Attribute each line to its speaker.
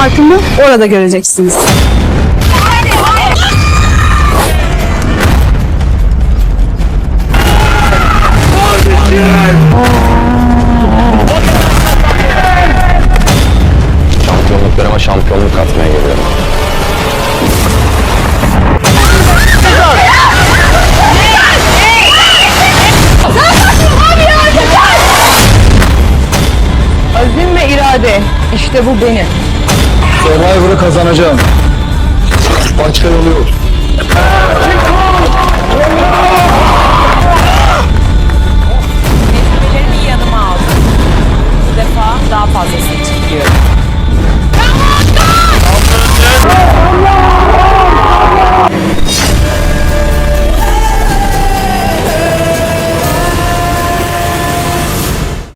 Speaker 1: farkını orada göreceksiniz.
Speaker 2: Şampiyonluklarıma şampiyonluk katmaya geliyorum.
Speaker 3: Azim ve irade. İşte bu benim.
Speaker 2: Survivor'ı kazanacağım. Başka yolu yok.
Speaker 3: Yanıma aldım. Bu defa daha fazlasını çıkıyorum.